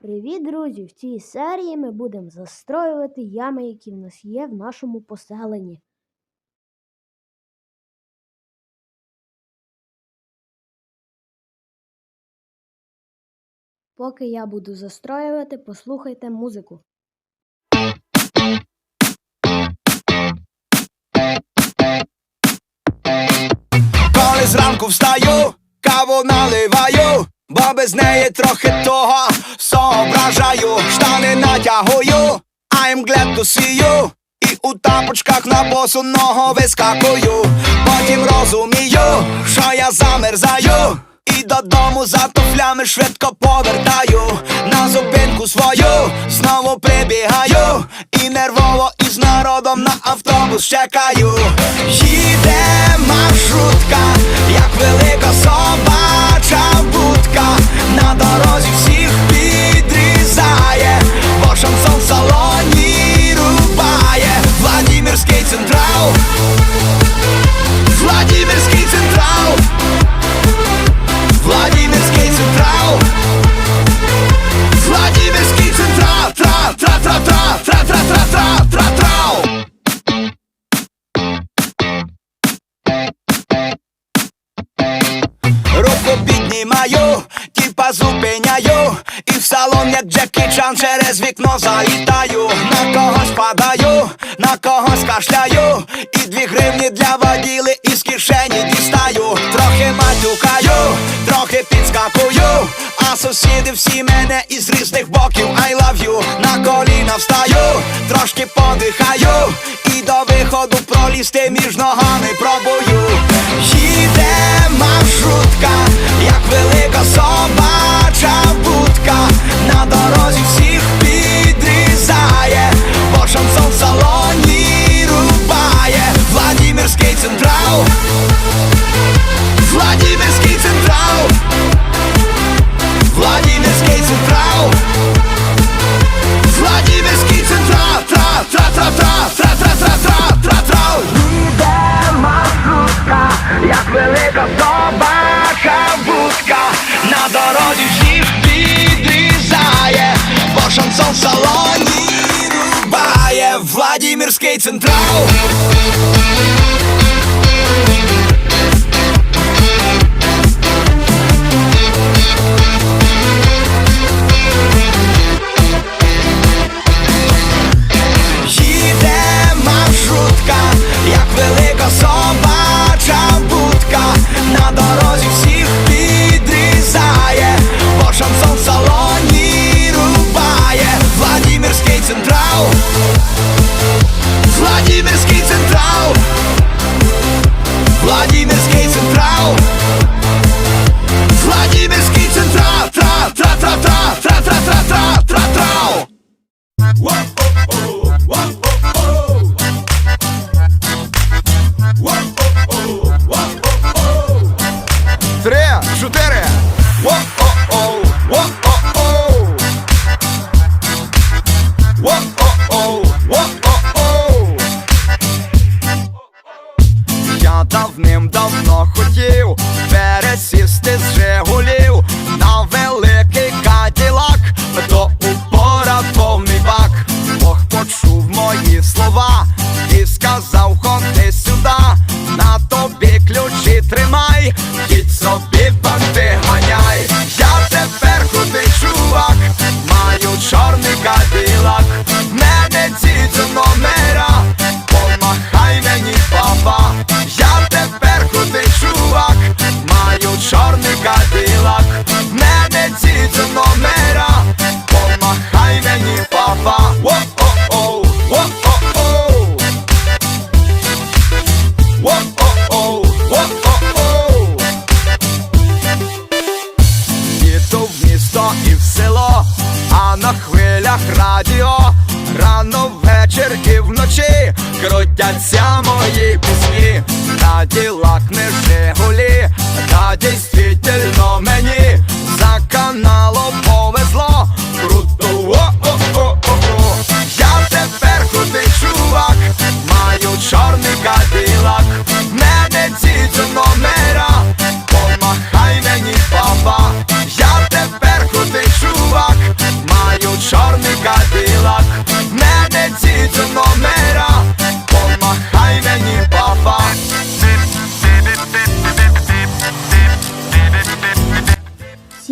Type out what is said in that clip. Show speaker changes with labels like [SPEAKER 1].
[SPEAKER 1] Привіт, друзі! В цій серії ми будемо застроювати ями, які в нас є в нашому поселенні. Поки я буду застроювати, послухайте музику.
[SPEAKER 2] Коли зранку встаю, каву наливаю, бо без неї трохи того соображаю, штани натягую, I'm glad to see you. І у тапочках на босу ногу вискакую, потім розумію, що я замерзаю. І додому за туфлями швидко повертаю. На зупинку свою, знову прибігаю. І нервово із народом на автобус чекаю. Їде маршрутка, як велика собача будка, на дорозі піднімаю, тіпа зупиняю І в салон, як Джекі Чан через вікно залітаю. На когось падаю, на когось кашляю І дві гривні для воділи із кишені дістаю. Трохи матюкаю, трохи підскакую А сусіди всі мене із різних боків. I love you. На коліна встаю, трошки подихаю І до виходу пролізти між ногами пробую як велика собача Central. Владимирський централ Владимирський централ Тра тра тра тра тра тра тра тра тра Давним-давно хотів. Пересісти з Жигулів на великий каділак, то упора повний бак. Село, а на хвилях радіо. Рано ввечір і вночі крутяться мої пісні, та ділак не Жигулі, та